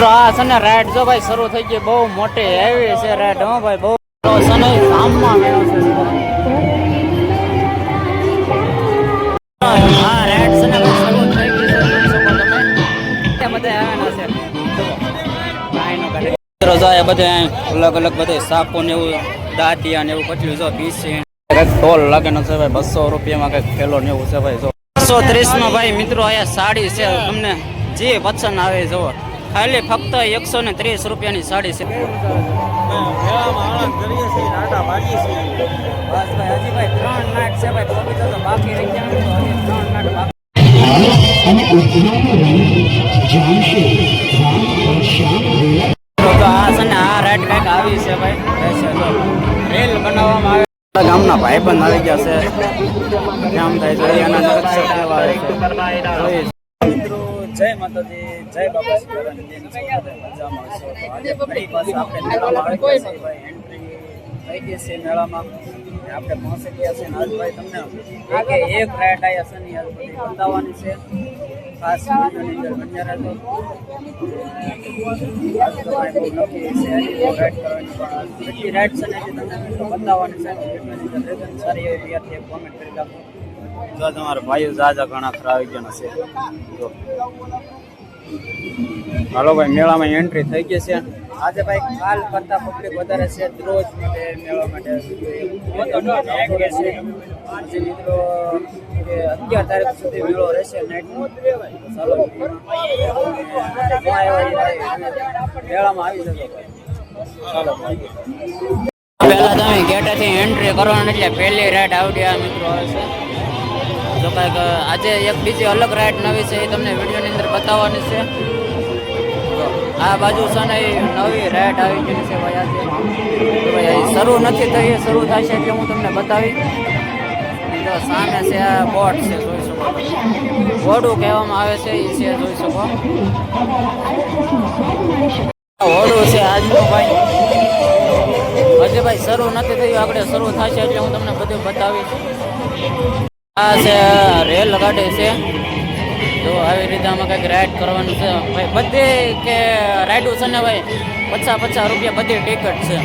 મિત્રો આ છે ને રાઈડ જો ભાઈ શરૂ થઈ ગઈ, બહુ મોટી હેવી છે રાઈડ, હો ભાઈ, બહુ છે ને ગામમાં મેળો છે છે. મિત્રો, જો અલગ અલગ બધે સાપો ને એવું, દાંતિયા ને એવું કેટલું જો પીસ. છે ટોલ લાગે છે ભાઈ, બસો રૂપિયામાં કંઈક થેલો ને એવું છે ભાઈ, જો. બસો ત્રીસમાં ભાઈ મિત્રો અહીંયા સાડી છે, તમને જે પસંદ આવે જો ખાલી ફક્ત એકસો ને ત્રીસ રૂપિયાની સાડી છે. આ છે ને આ રેટ કંઈક આવી છે ભાઈ રેલ બનાવવામાં આવે ગામના ભાઈ બંધ આવી ગયા છે. કામ થાય છે એના માતાજી જય બાબા સીતારામ કેમ છો બધા મજામાં છો તો આજે ફરી પાછા આપણે મેળામાં આવી ગયા છીએ ભાઈ એન્ટ્રી થઈ ગઈ છે મેળામાં ને આપણે પહોંચી ગયા છે ને આજ ભાઈ તમને એકે એક રાઈડ આવ્યા છે ને આજ બધી બતાવવાની છે ખાસ વિડીયોની અંદર બન્યા રહેજો આજ તો ભાઈ બહુ નક્કી છે હજી બહુ રાઈડ કરવાની પણ આજ કેટલી રાઈડ છે ને હજી તમને મિત્રો બતાવવાની છે વિડીયોની અંદર રહેજો ને સારી એવી ત્યાંથી એક કોમેન્ટ કરી નાખો જો તમારા ભાઈઓ જાજા ઘણા ખરા આવી ગયા છે જો. હાલો ભાઈ મેળામાં એન્ટ્રી થઈ ગઈ છે. આજે ભાઈ કાલ કરતા પબ્લિક વધારે છે રોજ માટે મેળા માટે આજે મિત્રો અગિયાર તારીખ સુધી મેળો રહેશે નાઇટનો ચાલો મેળામાં આવી. જજો ચાલો પહેલા તમે ગેટેથી એન્ટ્રી કરવાની એટલે પહેલી રાઈડ આવડી આ મિત્રો આવે છે. જો કાંઈક આજે એક બીજી અલગ રાઈડ નવી છે એ તમને વિડીયોની અંદર બતાવવાની છે. આ બાજુ છે ને નવી રાઈડ આવી ગઈ છે ભાઈ આજે. ભાઈ શરૂ નથી થઈ શરૂ થશે એટલે હું તમને બતાવી. સામે છે આ બોટ છે, જોઈ શકો ઘોડું કહેવામાં આવે છે એ છે, જોઈ શકો. ઘોડું છે આજનું ભાઈ. હજી ભાઈ શરૂ નથી થયું, આપણે શરૂ થશે એટલે હું તમને બધું બતાવીશ. આ છે રેલ ગાડી છે. તો આવી રીતે આમાં કંઈક રાઈડ કરવાનું છે. ભાઈ, બધી કે રાઈડું છે ને ભાઈ, પચાસ પચાસ રૂપિયા બધી ટિકિટ છે.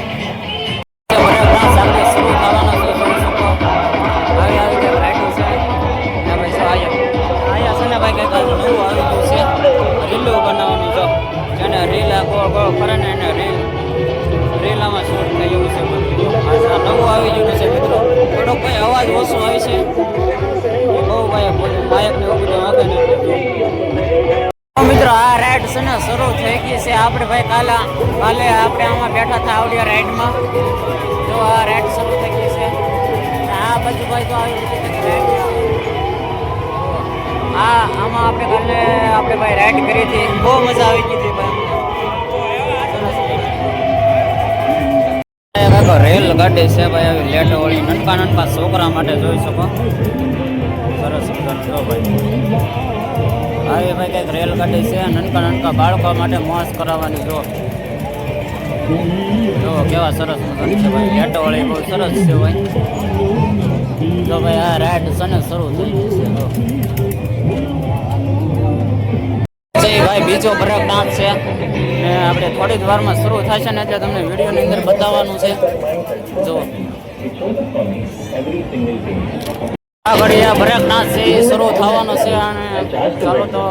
રીલું ફરે ને રીલ, રેલામાં શૂટ થાય એવું છે. નવું આવી ગયું છે, મિત્રો. થોડોક ભાઈ અવાજ ઓછો આવે છે. બેઠા હતા આવડ્યા રાઈડમાં. જો આ રાઈડ શરૂ થઈ ગઈ છે. આ બાજુ ભાઈ તો આવી કંઈક રાઈડ આ આમાં આપણે કાલે આપણે ભાઈ રાઈડ કરી હતી. બહુ મજા આવી ગઈ હતી ભાઈ. રેલ ગાડી છે ભાઈ, આવી લેટ વાળી નનકા નનકા છોકરા માટે જોઈ શકો. સરસ ભાઈ. આવી ભાઈ કંઈક રેલ ગાડી છે. નનકા નનકા બાળકો માટે મોસ કરાવવાની જો. જો કેવા સરસ મજાની છે બહુ સરસ છે ભાઈ. તો ભાઈ આ રાઈડ છે ને શરૂ થઈ છે ભાઈ બીજો બ્રેક ડાન્સ છે. ને આપણે થોડી જ વારમાં શરૂ થશે ને એટલે તમને વિડીયોની અંદર બતાવવાનું છે. જો. આ ઘડી આ બ્રેક ડાન્સ છે એ શરૂ થવાનો છે અને ચાલો તો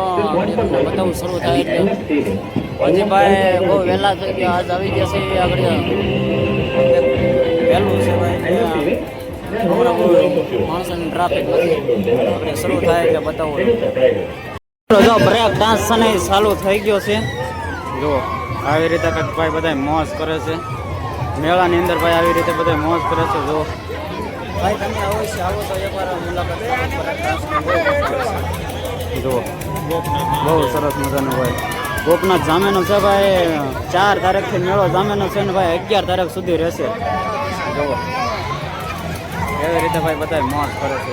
તમને બતાવું શરૂ થાય એટલે. પછી ભાઈ બહુ વહેલા થઈ ગયા આજ આવી ગયા છે આગળ વહેલું છે ભાઈ માણસોની ટ્રાફિક નથી આપણે શરૂ થાય એટલે બતાવું. જો બ્રેક ડાન્સ છે ને ચાલુ થઈ ગયો છે. જો આવી રીતે કંઈક ભાઈ બધા મોજ કરે છે. મેળાની અંદર ભાઈ આવી રીતે બધા મોજ કરે છે જો. ભાઈ તમે અવશ્ય આવો તો એકવાર મુલાકાત કરો. બહુ. સરસ મજાનું ભાઈ. ગોપનાથ જામેનો છે ભાઈ, ચાર તારીખથી મેળો જામેનો છે ને ભાઈ, અગિયાર તારીખ સુધી રહેશે. જુઓ. એવી રીતે ભાઈ બધા મોજ કરે છે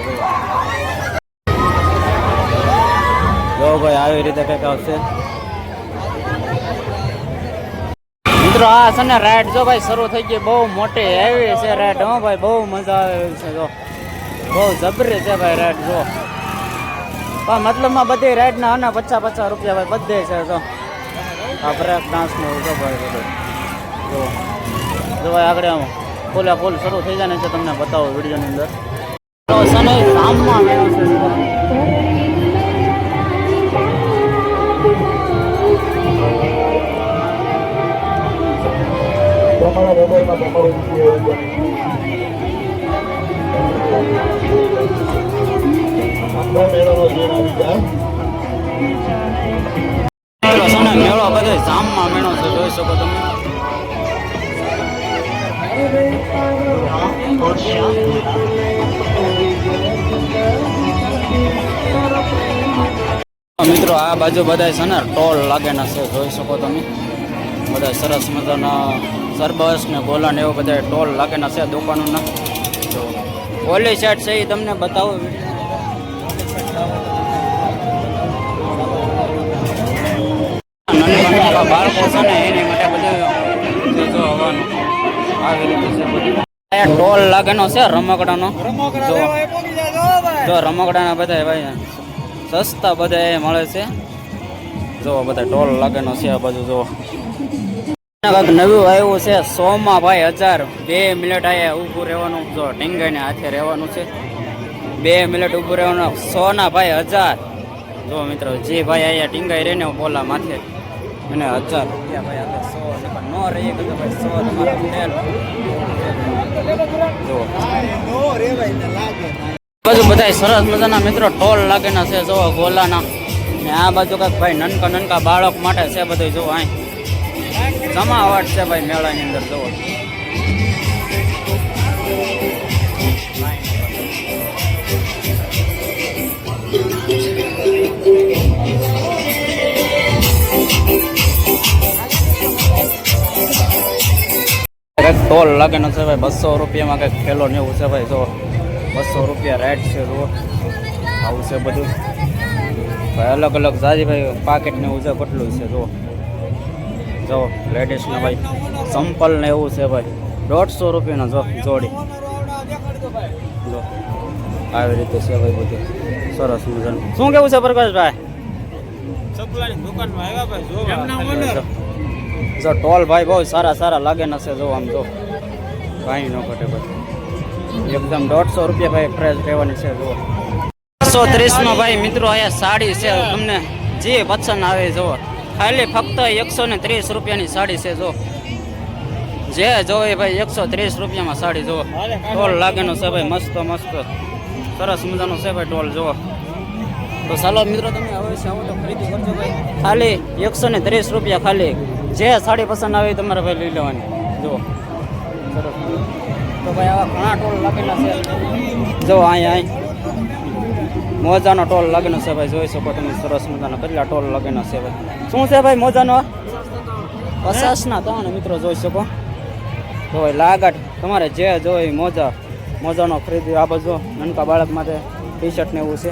જો ભાઈ, આવી રીતે કંઈક આવશે. મિત્રો, આ છે ને રાઈડ જો ભાઈ શરૂ થઈ ગઈ, બહુ મોટી એવી છે રાઈડ હો ભાઈ, બહુ મજા આવે છે જો બહુ જબરી છે ભાઈ રાઈડ જો પણ મતલબમાં બધી રાઈડના અને પચાસ પચાસ રૂપિયા ભાઈ બધે છે તો. આ બ્રેક ડાન્સ ને એવું ભાઈ બધું. જો. જો ભાઈ, આગળ આમ ફૂલે ફૂલ શરૂ થઈ જાય ને છે તમને બતાવો વિડીયોની અંદર. તો છે ને મેળો ધામમાં મેળો છે જોઈ શકો તમે મિત્રો, આ બાજુ બધા છે ને, ટોલ લાગેલા છે, જોઈ શકો તમે. બધા સરસ મજાના સરબસ ને ગોલા ને એવું બધા ટોલ લાગેના છે દુકાનોના. ઓલી સાઈડ છે એ તમને બતાવું બાળકો છે ને, એની માટે બધું જે હવાનું. ટોલ લાગેનો છે રમકડાનો. જો રમકડાના બધા ભાઈ સસ્તા બધા મળે છે. જો બધા ટોલ લાગેનો છે આ બાજુ, જો. નવું આવ્યું છે સોમાં ભાઈ હજાર. બે મિનિટ અહીંયા ઊભું રહેવાનું. જો ટીંગાઈને હાથે રહેવાનું છે. બે મિનિટ ઊભું રહેવાનું. સોના ભાઈ હજાર. જો મિત્રો, જે ભાઈ અહીંયા ટીંગાઈ રહે ને બોલા માથે. એને હજાર બાજુ બધા સરસ મજાના મિત્રો ટોલ લાગેના છે જો ગોલાના. ને આ બાજુ કાંઈક ભાઈ નનકા નનકા બાળક માટે છે બધું જો અહીં. જમાવટ છે ભાઈ મેળાની અંદર, જુઓ. ટોલ લાગેનો છે ભાઈ બસો રૂપિયામાં કંઈક ખેલો ને એવું છે ભાઈ જો બસો રૂપિયા રેટ છે જુઓ આવું છે બધું. ભાઈ અલગ અલગ જાજી ભાઈ પાકેટ ને એવું છે કેટલું છે જુઓ જો લેડીઝને ભાઈ સંપલ ને એવું છે ભાઈ દોઢસો રૂપિયાનો જો જોડી. જો આવી રીતે છે ભાઈ બધું. સરસ મજાનું. શું કેવું છે પ્રકાશભાઈ? જો. જો ટોલ ભાઈ બહુ સારા સારા લાગે છે જો આમ જો. કાંઈ ન ઘટે ભાઈ એકદમ દોઢસો રૂપિયા ભાઈ ફ્રેશ રહેવાની છે જો બસો ત્રીસમાં ભાઈ મિત્રો અહીંયા સાડી છે. તમને જે પસંદ આવે જો ખાલી ફક્ત એકસો ને ત્રીસ રૂપિયાની સાડી છે જો જે જોવે ભાઈ એકસો ત્રીસ રૂપિયામાં સાડી જુઓ. ટોલ લાગેનો છે ભાઈ મસ્ત મસ્ત. સરસ મજાનો છે ભાઈ ટોલ જુઓ. તો ચાલો મિત્રો તમે હવે આવો ખરીદી કરજો ભાઈ. ખાલી એકસો ને ત્રીસ રૂપિયા ખાલી. જે સાડી પસંદ આવે તમારે ભાઈ લઈ લેવાની. જુઓ. તો ભાઈ આવા ઘણા ટોલ લાગેલા છે. જો અહીંયા અહીં મોજાનો ટોલ લગ્ન છે ભાઈ, જોઈ શકો તમે સરસ મજાનો કેટલા ટોલ લગ્ન છે ભાઈ. શું છે ભાઈ મોજાનો? પચાસના ત્રણ મિત્રો, જોઈ શકો. તો ભાઈ લાગટ, તમારે જે જોઈએ મોજા, મોજાનો ખરીદી આ બધો નાનકા બાળક માટે ટી શર્ટ ને એવું છે.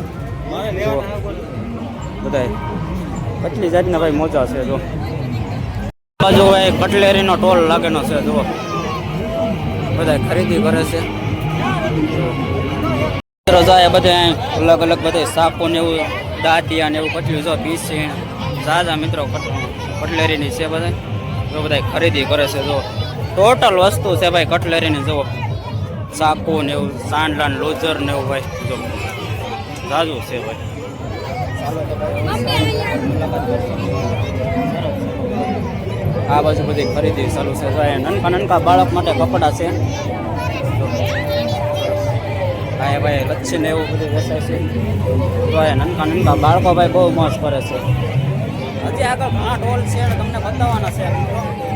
બધા કેટલી જાતના ભાઈ મોજા છે જો બાજુ ભાઈ કટલેરીનો ટોલ લાગેલો છે, જુઓ. બધા ખરીદી કરે છે. મિત્રો જો બધે અલગ અલગ બધે સાપો ને એવું, દાંતિયા ને એવું કટલું, જો પીસી, ઝાઝા મિત્રો કટ- કટલેરીની છે બધા જો બધા ખરીદી કરે છે જો ટોટલ વસ્તુ છે ભાઈ કટલેરીની, જુઓ. સાપો ને એવું, સાંડલા લોજર ને એવું ભાઈ, જો. ઝાઝું છે ભાઈ. આ બાજુ બધી ખરીદી ચાલુ છે. નનકા નનકા બાળક માટે કપડાં છે. એ ભાઈ લચ્છી ને એવું બધું વેચાય છે. એ નનકા નનકા બાળકો ભાઈ બહુ મોજ કરે છે. હજી આગળ ઘણા ઢોલ છે તમને બતાવવાના છે.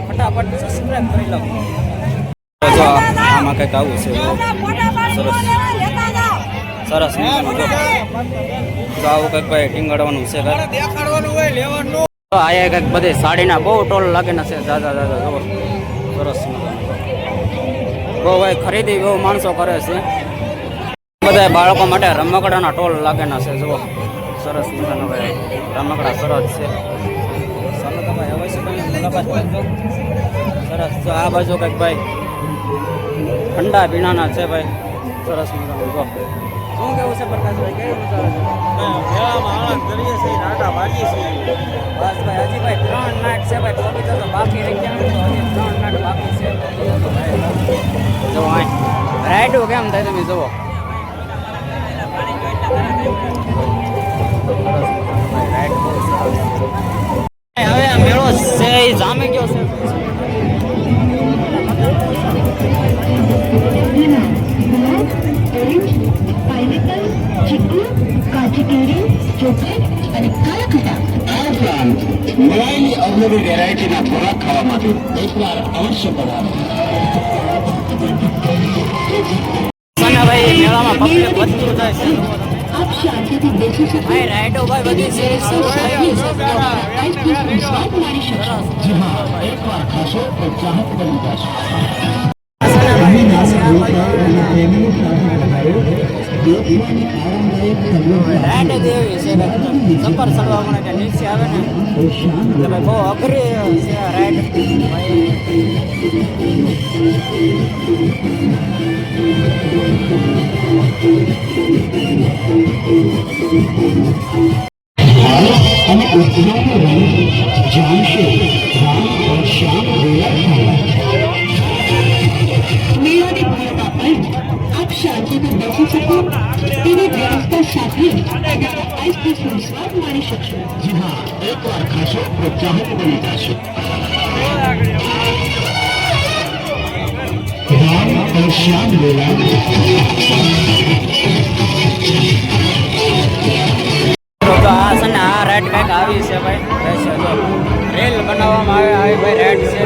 ફટાફટ સબસ્ક્રાઈબ કરી લો. જો, આમાં કંઈક આવું છે. સરસ. સરસ જો. આવું કંઈક ભાઈ ટીંગાડવાનું છે આયા કંઈક બધી સાડીના બહુ ટોલ લાગેલા છે. દાદા દાદા જો સરસ બહુ ભાઈ ખરીદી બહુ માણસો કરે છે. બધા બાળકો માટે રમકડાના ટોલ લાગેલા છે, જુઓ. સરસ મજાનો ભાઈ. રમકડા સરસ છે. સરસ. આ બાજુ કંઈક ભાઈ ઠંડા પીણાના છે ભાઈ. સરસ મજાનું શું કેવું છે પ્રકાશભાઈ કેવી મજા આવે છે? આનંદ કરીએ છીએ નાટા ભાગીએ છીએ. બસ ભાઈ હજી ભાઈ ત્રણ નાટ છે ભાઈ બી તો બાકી રહી ગયા હજી ત્રણ નાટ બાકી છે. જો રાઈડું કેમ થાય તમે જુઓ? ચોકલેટ અને કાળા ખટા આ ઉપરાંત મલાઈની અવનવી વેરાયટીના ખોરાક ખાવા માટે એકવાર અવશ્ય પધારો. ભાઈ મેળામાં પબ્લિક વધતું જાય છે. આપ શાંતિથી બેસી શકો. ભાઈ રાઈડો ભાઈ બધી છે. સ્વાદ માણી શકશો જી હા એકવાર ખાશો તો ચાહત બની જશે. જ લાઈટ જ એવી છે સફર ચડવા માટે નીચે આવે ને. એટલે ભાઈ બહુ બેસી શકો. સાથે આઈસ્ક્રીમનો શકશો. જી હા એકવાર ખાશો પ્રોત્સાહક બની જશો. રામ અને શ્યામ લીલા રેડ આવી છે ભાઈ. રેલ બનાવવામાં આવે આવી ભાઈ રેડ છે.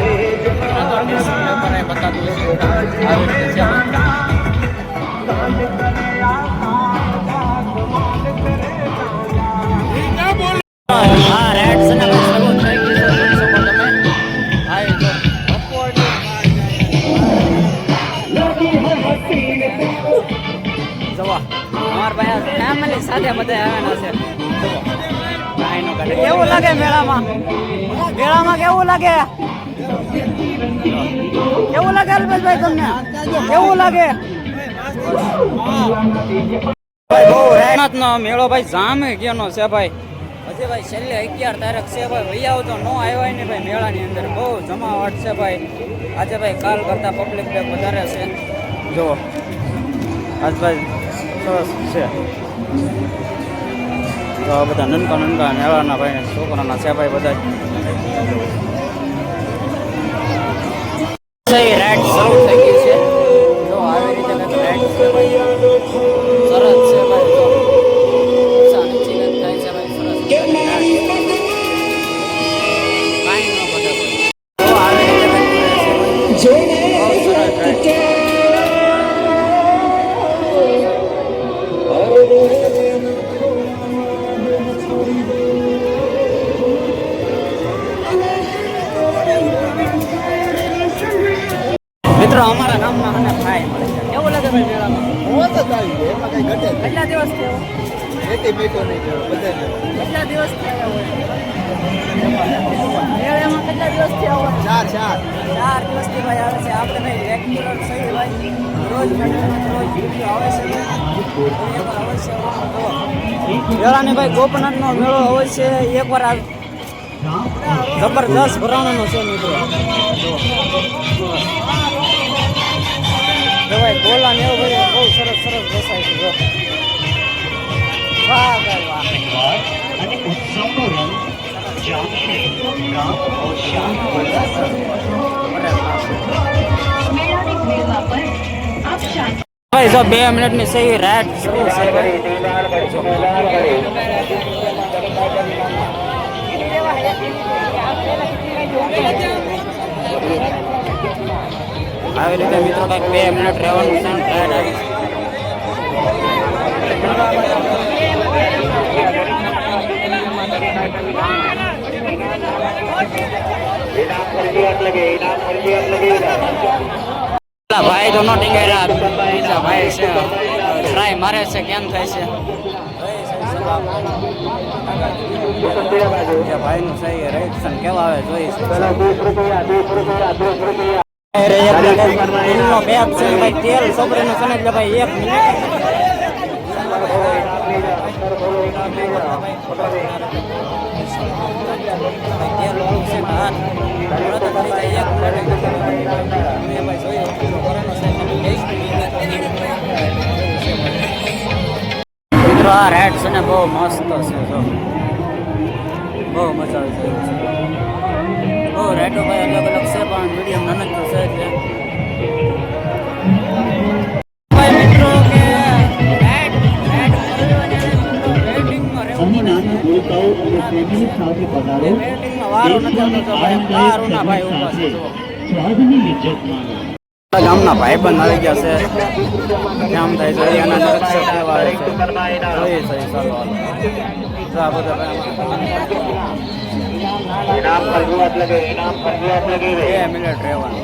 કેવું લાગે મેળામાં? મેળામાં કેવું લાગે? કેવું લાગે અલ્પેશભાઈ તમને? કેવું લાગે? નો મેળો ભાઈ જામે ગયો છે ભાઈ. હજી ભાઈ છેલ્લે અગિયાર તારીખ છે ભાઈ. વહી આવતો નો આવ્યા ને ભાઈ મેળાની અંદર. બહુ જમાવટ છે ભાઈ. આજે ભાઈ કાલ કરતા પબ્લિક બેગ વધારે છે. જો આજ ભાઈ સરસ છે. તો બધા નનકા નનકા મેળાના ભાઈ છોકરાના છે ભાઈ બધા કેટલા દિવસ થયા હોય? મેળામાં કેટલા દિવસ થયા હોય? ચાર ચાર. ચાર દિવસથી ભાઈ આવે છે. આપણે ભાઈ રેગ્યુલર સહી ભાઈ. રોજ રોજ વીડિયો આવે છે. મેળાને ભાઈ ગોપનાથનો મેળો હોય છે. એકવાર આવ જબરદસ્ત ભરાણાનો છે મિત્રો. ભાઈ ગોલા ને એવું બધું બહુ સરસ સરસ બેસાય છે વાહ ભાઈ તહેવાર અને ઉત્સવનો રંગ જામશે ગામ ઓશાન ભાઈ, જો બે મિનિટની સહી રાત શું છે આવી રીતે મિત્રો કંઈક બે મિનિટ રહેવાનું છે ભાઈ તો નો ટીંગાયરા બીજા ભાઈ છે ટ્રાય મારે છે કેમ થાય છે ભાઈ નું સહી રિએક્શન કેવા આવે જોઈશ તેલનો બેગ છે ભાઈ તેલ છોકરીનું મિત્રો આ રેડ છે ને બહુ મસ્ત છે જો બહુ મજા આવી જાય છે બહુ રેડો ભાઈ અલગ અલગ છે પણ મીડિયમ નાનકડું છે એટલે ભાઈ મિત્રો કે રેડ રેડ રેડિંગમાં રહેવું અહીં નાના ભૂલકાઓ અને ફેમિલી સાથે પધારો. રેડિંગમાં વારો નથી આવતો ભાઈ છે ગામના ભાઈ બંધ આવી ગયા છે. કેમ થાય છે એના નિરીક્ષક કેવા છે. જોઈએ છે મિનિટ રહેવાનું.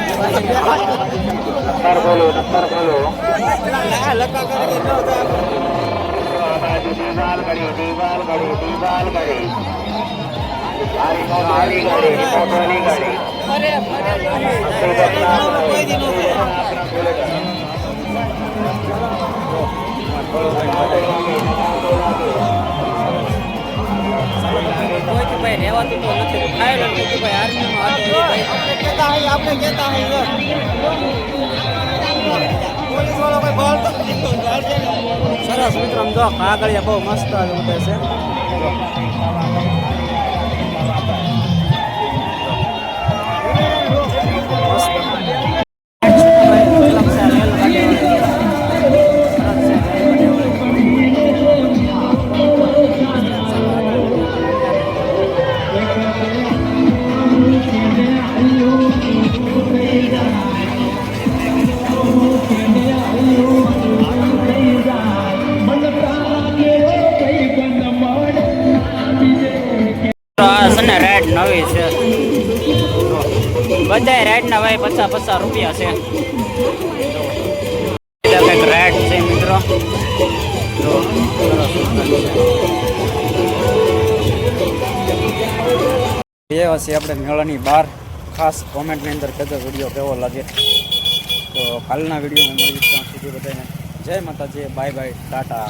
એક મિનિટ નથી એક મિનિટ નંબર બોલો નંબર બોલો દીવાલ ગળી દીવાલ ગળી દીવાલ ગળી આ રિમોટ વાળી ગાડી રિમોટ વાળી ગાડી કોઈ ભાઈ રહેવાતું તો નથી ફાયર હતું ભાઈ આર્મીમાં હતો ભાઈ આપણે કહેતા હોય આપણે કહેતા હોય પોલીસ વાળો કોઈ બોલતો નથી સરસ મિત્રો જો કાગળિયા બહુ મસ્ત ઉડે છે. બધા રેડ ના ભાઈ પચાસ પચાસ રૂપિયા છે. કંઈક રેડ છે મિત્રો. એ હશે આપણે મેળાની બહાર. ખાસ કોમેન્ટની અંદર કહેતો વીડિયો કેવો લાગે. તો કાલના વિડીયોમાં મળી ત્યાં સુધી બધાને. જય માતાજી બાય બાય ટાટા.